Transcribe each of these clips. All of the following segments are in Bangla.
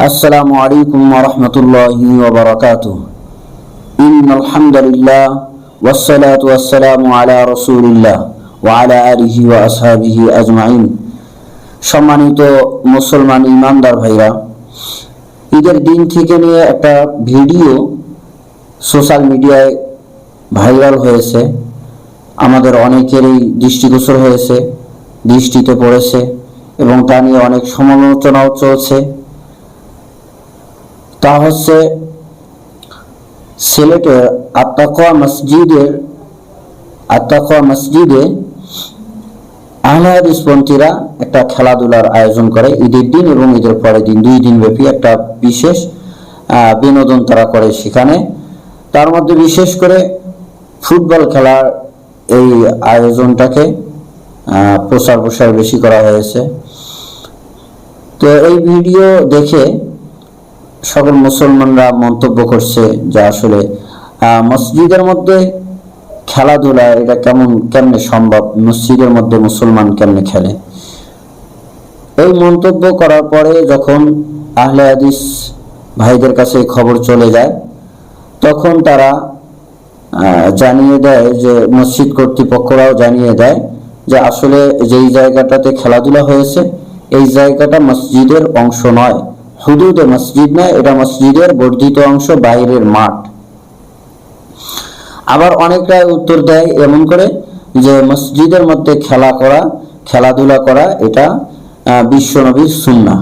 السلام عليكم ورحمة الله وبركاته إن الحمد لله والصلاة والسلام على رسول الله وعلى آله وأصحابه أجمعين সম্মানিত মুসলমান ইমানদার ভাইরা ঈদের দিন থেকে নিয়ে একটা ভিডিও সোশ্যাল মিডিয়ায় ভাইরাল হয়েছে আমাদের অনেকেরই দৃষ্টিগোচর হয়েছে দৃষ্টিতে পড়েছে এবং তা নিয়ে অনেক সমালোচনাও চলছে তা হচ্ছে সিলেটের আত্মাকোয়া মসজিদের আত্মাকোয়া মসজিদে আহলে একটা খেলাধুলার আয়োজন করে ঈদের দিন এবং ঈদের পরের দিন, দুই দিন ব্যাপী একটা বিশেষ বিনোদন তারা করে সেখানে। তার মধ্যে বিশেষ করে ফুটবল খেলার এই আয়োজনটাকে প্রচার প্রসার বেশি করা হয়েছে। তো এই ভিডিও দেখে সকল মুসলমানরা মন্তব্য করছে যে আসলে মসজিদের মধ্যে খেলাধুলা, এটা কেমন, কেমনে সম্ভব? মসজিদের মধ্যে মুসলমান কেমনে খেলে? এই মন্তব্য করার পরে যখন আহলে হাদিস ভাইদের কাছে খবর চলে যায়, তখন তারা জানিয়ে দেয় যে, মসজিদ কর্তৃপক্ষরাও জানিয়ে দেয় যে আসলে যেই জায়গাটাতে খেলাধুলা হয়েছে, এই জায়গাটা মসজিদের অংশ নয়। হুদুদে মসজিদ নয়, এটা মসজিদের বর্ধিত অংশ, বাইরের মাঠ। আবার অনেকরা উত্তর দেয় এমন করে যে মসজিদের মধ্যে খেলা করা, খেলাধুলা করা, এটা বিশ্বনবীর সুন্নাহ।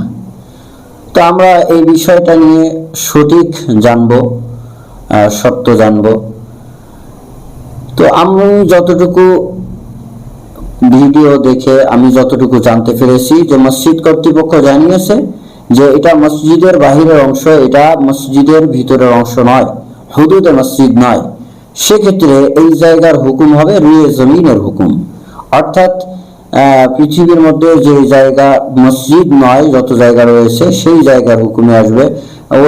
তো আমরা এই বিষয়টা নিয়ে সঠিক জানব সত্য জানব। তো আমি যতটুকু ভিডিও দেখে, আমি যতটুকু জানতে পেরেছি যে মসজিদ কর্তৃপক্ষ জানিয়েছে যে এটা মসজিদের বাহিরের অংশ, এটা মসজিদের ভিতরের অংশ নয়, হুদুদে মসজিদ নয়। সেক্ষেত্রে এই জায়গার হুকুম হবে রুয়ে জমিনের হুকুম। অর্থাৎ পৃথিবীর মধ্যে যে জায়গা মসজিদ নয়, যত জায়গা রয়েছে, সেই জায়গার হুকুমে আসবে।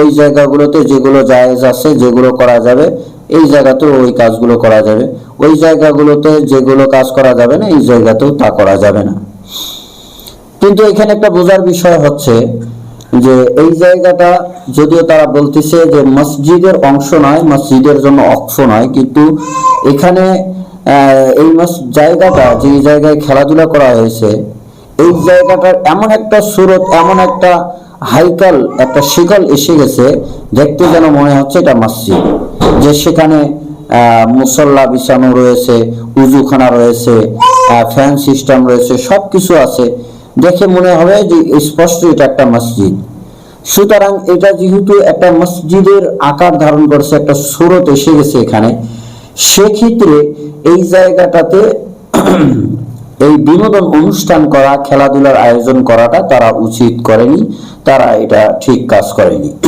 ওই জায়গাগুলোতে যেগুলো জায়েজ আছে, যেগুলো করা যাবে, এই জায়গাতেও ওই কাজগুলো করা যাবে। ওই জায়গাগুলোতে যেগুলো কাজ করা যাবে না, এই জায়গাতেও তা করা যাবে না। কিন্তু এখানে একটা বোঝার বিষয় হচ্ছে যে এই জায়গাটা যদিও তারা বলতেছে যে মসজিদের অংশ নয়, মসজিদের জন্য অংশ নয়, কিন্তু এখানে এই জায়গাটা যে জায়গায় খেলাধুলা করা হয়েছে, এই জায়গাটার এমন একটা সুরত, এমন একটা হাইকাল, একটা শিকল এসে গেছে, দেখতে যেন মনে হচ্ছে এটা মসজিদ, যে সেখানে মুসল্লা বিছানো রয়েছে, উজুখানা রয়েছে ফ্যান সিস্টেম রয়েছে সব কিছু আছে। দেখে মনে হবে যে স্পষ্ট এটা একটা মসজিদ। সুতরাং এটা যেহেতু একটা মসজিদের আকার ধারণ করছে, একটা সুরত এসে গেছে এখানে, সেক্ষেত্রে এই জায়গাটাতে এই বিনোদন অনুষ্ঠান করা, খেলাধুলার আয়োজন করাটা তারা উচিত করেনি, তারা এটা ঠিক কাজ করেনি।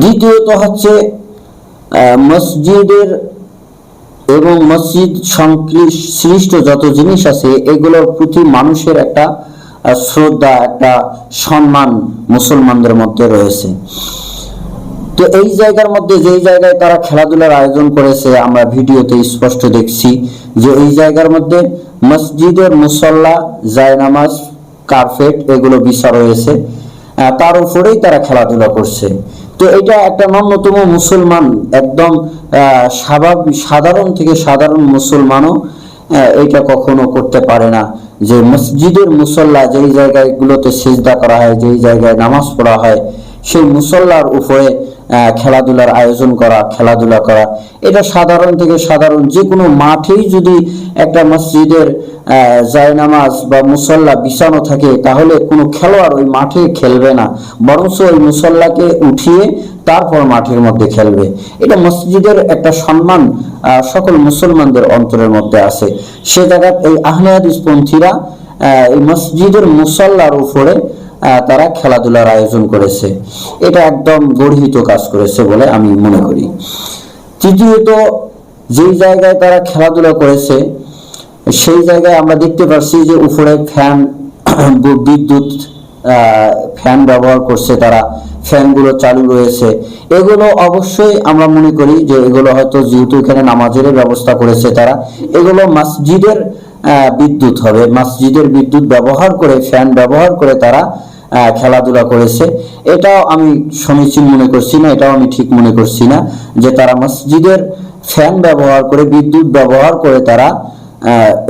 দ্বিতীয়ত হচ্ছে মসজিদের এবং মসজিদ সংশ্লিষ্ট যত জিনিস আছে, এগুলোর প্রতি মানুষের একটা শ্রদ্ধা, একটা সম্মান মুসলমানদের মধ্যে রয়েছে। তো এই জায়গার মধ্যে যেই জায়গায় তারা খেলাধুলার আয়োজন করেছে, আমরা ভিডিওতে স্পষ্ট দেখছি যে এই জায়গার মধ্যে মসজিদের মুসল্লা, জায়নামাজ, কার্পেট, এগুলো বিছা রয়েছে। তার উপরেই তারা খেলাধুলা করছে। তো এটা একটা ন্যূনতম মুসলমান, একদম স্বাভাবিক সাধারণ থেকে সাধারণ মুসলমানও এটা কখনো করতে পারে না। যে মসজিদের মুসল্লা যেই জায়গায় গুলোতে সেজদা করা হয়, যেই জায়গায় নামাজ পড়া হয়, সেই মুসল্লার উপরে খেলাধুলার আয়োজন করা খেলাধুলা করা। এটা সাধারণ থেকে সাধারণ। যে কোনো মাঠেই যদি একটা মসজিদের জায়নামাজ বা মুসল্লা বিছানো থাকে তাহলে কোনো খেলোয়াড় ওই মাঠে খেলবে না। বরঞ্চ ওই মুসল্লাকে উঠিয়ে তারপর মাঠের মধ্যে খেলবে। এটা মসজিদের একটা সম্মান সকল মুসলমানদের অন্তরের মধ্যে আছে। সে জায়গায় এই আহলে হাদিস পন্থীরা আহ, এই মসজিদের মুসল্লার উপরে তারা খেলাধুলার আয়োজন করেছে। এটা একদম গর্হিত কাজ করেছে বলে আমি মনে করি। তৃতীয়ত, যেই জায়গায় তারা খেলাধুলা করেছে, সেই জায়গায় আমরা দেখতে পাচ্ছি যে উপরে ফ্যান, বিদ্যুৎ ফ্যান ব্যবহার করছে তারা, ফ্যানগুলো চালু রয়েছে। এগুলো অবশ্যই আমরা মনে করি যে এগুলো হয়তো যেহেতু এখানে নামাজের ব্যবস্থা করেছে তারা, এগুলো মসজিদের বিদ্যুৎ হবে। মসজিদের বিদ্যুৎ ব্যবহার করে, ফ্যান ব্যবহার করে তারা খেলাধুলা করেছে। এটাও আমি সমীচীন মনে করছি না, এটাও আমি ঠিক মনে করছি না যে তারা মসজিদের ফ্যান ব্যবহার করে, বিদ্যুৎ ব্যবহার করে তারা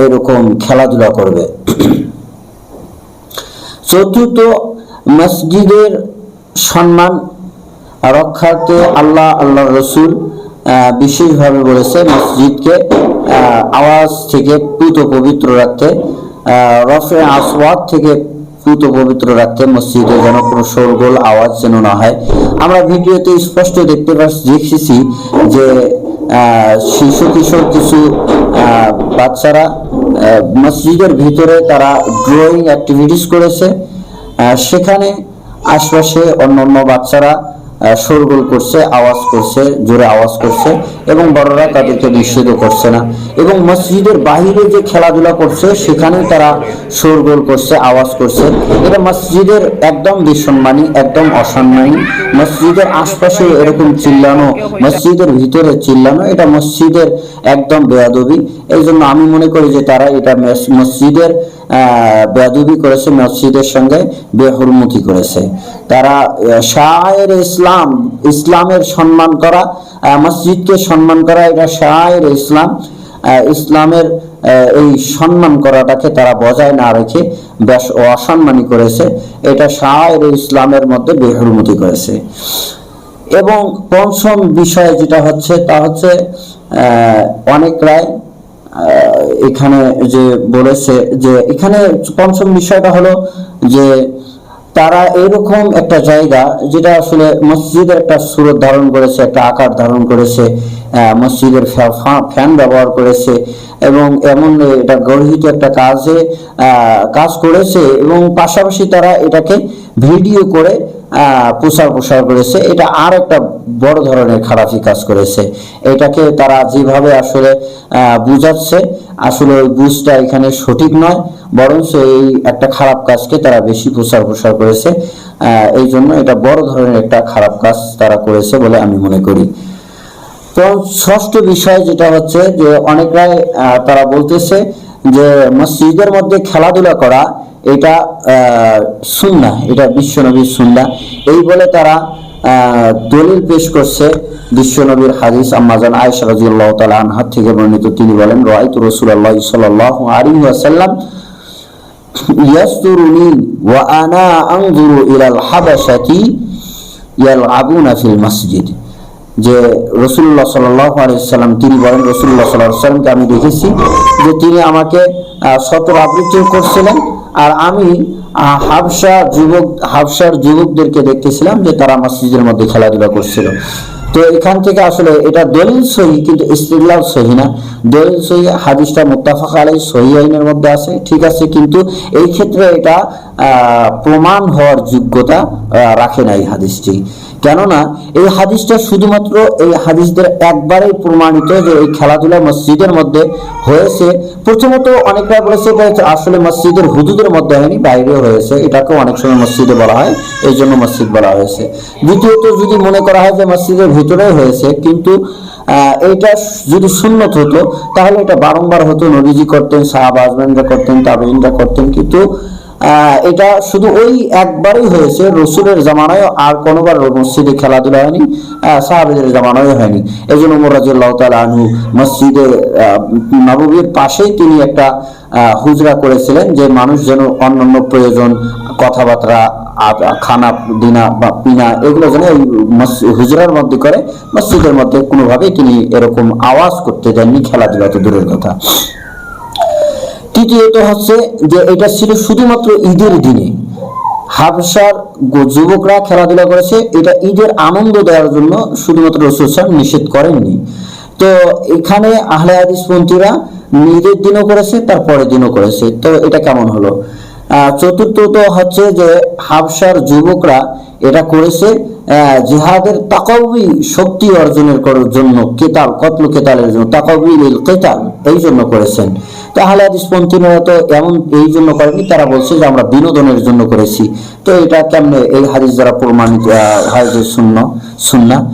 এরকম খেলাধুলা করবে। চতুর্থ, মসজিদের সম্মান রক্ষার্থে আল্লাহ আল্লাহ রসুল বিশেষভাবে বলেছে মসজিদকে আওয়াজ থেকে পুত পবিত্র রাখতে রফে আসওয়াদ থেকে পুত পবিত্র রাখতে মসজিদে যেন কোনো শোরগোল আওয়াজ যেন না হয়। আমরা ভিডিওতে স্পষ্ট দেখতে দেখেছি যে শিশু কিশোর কিছু বাচ্চারা মসজিদের ভিতরে তারা ড্রয়িং অ্যাক্টিভিটিস করেছে। সেখানে আশপাশে অন্য অন্য বাচ্চারা শোরগোল করছে, আওয়াজ করছে, জোরে আওয়াজ করছে এবং বড়রা তাদেরকে নিষেধ করছে না। এবং মসজিদের বাহিরে যে খেলাধুলা করছে সেখানে তারা শোরগোল করছে, আওয়াজ করছে। এটা মসজিদের একদম বিসম্মানী, একদম অসম্মানী, মসজিদের আশপাশে এরকম চিল্লানো, মসজিদের ভিতরে চিল্লানো, এটা মসজিদের একদম বেয়াদবি। এই জন্য আমি মনে করি যে তারা এটা মসজিদের বেয়াদবি করেছে, মসজিদের সঙ্গে বেহরমতি করেছে। তারা শায়ের ইসলাম, ইসলামের সম্মান করা মসজিদকে সম্মান করা, এটা শায়ের ইসলাম ইসলামের এই সম্মান করাটাকে তারা বজায় না রেখে বেশ অসম্মানী করেছে। এটা শায়ের ইসলামের মধ্যে বেহরমতি করেছে। এবং পঞ্চম বিষয় যেটা হচ্ছে, তা হচ্ছে অনেক রায় এখানে যে বলেছে যে এখানে পঞ্চম বিষয়টা হলো যে তারা এরকম একটা জায়গা যেটা আসলে মসজিদের একটা সুরত ধারণ করেছে, একটা আকার ধারণ করেছে। মসজিদের ফ্যান ব্যবহার করেছে এবং এমন এটা গর্হিত একটা কাজে কাজ করেছে এবং পাশাপাশি তারা এটাকে ভিডিও করে আহ, প্রচার প্রসার করেছে। এটা আর একটা বড় ধরনের খারাপি কাজ করেছে। এটাকে তারা যেভাবে আসলে বুঝাচ্ছে আসলে ওই বুঝটা এখানে সঠিক নয় বরঞ্চ এই একটা খারাপ কাজকে তারা বেশি প্রচার প্রসার করেছে। এই জন্য এটা বড় ধরনের একটা খারাপ কাজ তারা করেছে বলে আমি মনে করি। তো ষষ্ঠ বিষয় যেটা হচ্ছে যে অনেকরাই তারা বলতেছে যে মসজিদের মধ্যে খেলাধুলা করা, এটা সুন্না এটা বিশ্বনবীর সুন্না এই বলে তারা দলিল পেশ করছে বিশ্বনবীর হাদিস আম্মাজান আয়েশা রাদিয়াল্লাহু তাআলা আনহা থেকে বর্ণিত। তিনি বলেন, রাআইতু রাসূলুল্লাহ সাল্লাল্লাহু আলাইহি ওয়াসাল্লাম ইয়াসতুরুনি ওয়া আনা আনজুরু ইলাল হাবাশাতি ইয়ালআবুনা ফিল মসজিদ। যে রসুল্লাহ সাল্লাম, তিনি বলেন রসুল্লাহ সাল্লামকে আমি দেখেছি যে তিনি আমাকে সতর আবৃত্তি করছিলেন আর আমি হাবসা যুবক হাবসার যুবকদেরকে দেখতেছিলাম যে তারা মসজিদের মধ্যে খেলাধুলা করছিল। তো এখান থেকে আসলে এটা দলিল সহি, কিন্তু ইস্তিদলাল সহি না। দলিল সহি, হাদিসটা মুত্তাফাক আলাই সহি আইনের মধ্যে আছে, ঠিক আছে, কিন্তু এই ক্ষেত্রে এটা প্রমাণ হওয়ার যোগ্যতা রাখে না এই হাদিসটি। কেননা এই হাদিসটা শুধুমাত্র এই হাদিসদের একবারেই প্রমাণিত যে এই খেলাধুলা মসজিদের মধ্যে হয়েছে। প্রথমত অনেকরা বলেছে আসলে মসজিদের হুদুদের মধ্যে হয়নি, বাইরেও হয়েছে এটাকে অনেক সময় মসজিদে বলা হয় এই জন্য মসজিদ বলা হয়েছে। দ্বিতীয়ত যদি মনে করা হয় যে মসজিদের ভিতরে হয়েছে, কিন্তু এটা যদি সুন্নত হতো, তাহলে এটা বারংবার হতো। নবীজি করতেন সাহাবা আজমানরা করতেন তাবেইনরা করতেন, কিন্তু এটা শুধু ওই একবারই হয়েছে, রসুলের জামানায় আর কোনোবার মসজিদে খেলাধুলা হয়নি সাহাবেদের জামানায় হয়নি। এই জন্য মোরাজিল্লাহ তালা আনহু মসজিদে নববীর পাশেই তিনি একটা হুজরা করেছিলেন যে মানুষ যেন অন্যান্য প্রয়োজন, কথাবার্তা খানা, দিনা বা পিনা, এগুলো যেন মস- হুজরার মধ্যে করে, মসজিদের মধ্যে কোনোভাবেই তিনি এরকম আওয়াজ করতে দেননি খেলাধুলা তো দূরের কথা। তৃতীয়ত হচ্ছে যে এটা ছিল শুধুমাত্র ঈদের দিনে। হাবসার যুবকরা খেলাধুলা করেছে, এটা ঈদের আনন্দ দেওয়ার জন্য শুধুমাত্র রসুল সাহেব নিষেধ করেননি। তো এখানে আহলে হাদিস পন্থীরা ঈদের দিনও করেছে, তার পরের দিনও করেছে। তো এটা কেমন হলো? চতুর্থত হচ্ছে যে হাবসার যুবকরা এটা করেছে জিহাদের তাকাবি শক্তি অর্জনের করার জন্য কেতাল, কতলু কেতালের জন্য তাকাবিল কেতাল, এই জন্য করেছেন। তাহলে হাদিসপন্থীরা তো এমন এই জন্য করেনি, তারা বলছে যে আমরা বিনোদনের জন্য করেছি। তো এটা কেমনে এই হাদিস দ্বারা প্রমাণিত হয় শূন্য শূন্য?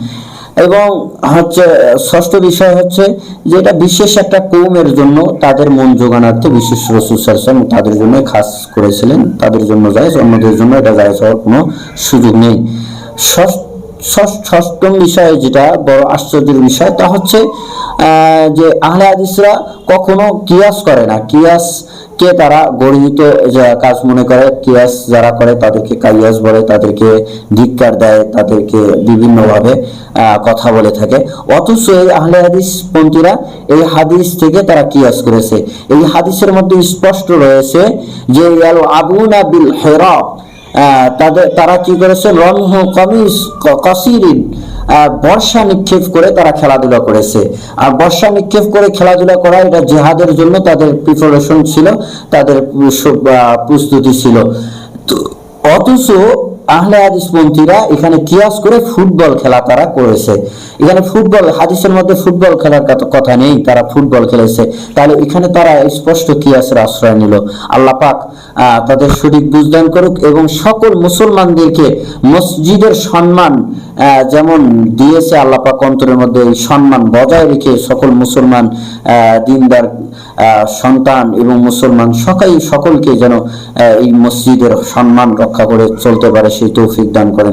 এবং হচ্ছে, ষষ্ঠ বিষয় হচ্ছে যে এটা বিশেষ একটা কৌমের জন্য তাদের মন যোগানার্থে বিশেষ রসুল তাদের জন্য খাস করেছিলেন। তাদের জন্য যায় অন্যদের জন্য এটা যায় হওয়ার কোনো সুযোগ নেই। ষষ্ঠ- ষষ্ঠম বিষয় যেটা বড় আশ্চর্যের বিষয় তা হচ্ছে যে আহলে হাদিসরা কখনো কিয়াস করে না। কিয়াস কে তারা গর্হিত কাজ মনে করে? কিয়াস যারা করে তাদেরকে কাইয়াস বলে তাদেরকে ধিক্কার দেয় তাদেরকে বিভিন্নভাবে কথা বলে থাকে। অথচ এই আহলে হাদিস পন্থীরা এই হাদিস থেকে তারা কিয়াস করেছে। এই হাদিসের মধ্যে স্পষ্ট রয়েছে যে আল আবুনা বিল হেরা আহ, তাদের, তারা কি করেছে? রমহ কমিস কসিরিন বর্ষা নিক্ষেপ করে তারা খেলাধুলা করেছে। আর বর্ষা নিক্ষেপ করে খেলাধুলা করা এটা জেহাদের জন্য তাদের প্রিপারেশন ছিল, তাদের প্রস্তুতি ছিল। তো অথচ আহলে হাদিস পন্থীরা এখানে কিয়াস করে ফুটবল খেলা তারা করেছে। এখানে ফুটবল, হাদিসের মধ্যে ফুটবল খেলার কথা- নেই, তারা ফুটবল খেলেছে। তাহলে এখানে তারা স্পষ্ট কিয়াসের আশ্রয় নিল। আল্লাহ পাক তাদের সঠিক বুঝদান করুক এবং সকল মুসলমানদেরকে মসজিদের সম্মান যেমন দিয়েছে আল্লাপাক অন্তরের মধ্যে এই সম্মান বজায় রেখে সকল মুসলমান দিনদার সন্তান এবং মুসলমান সকাই সকলকে যেন এই মসজিদের সম্মান রক্ষা করে চলতে পারে, সেই তৌফিক দান করেন।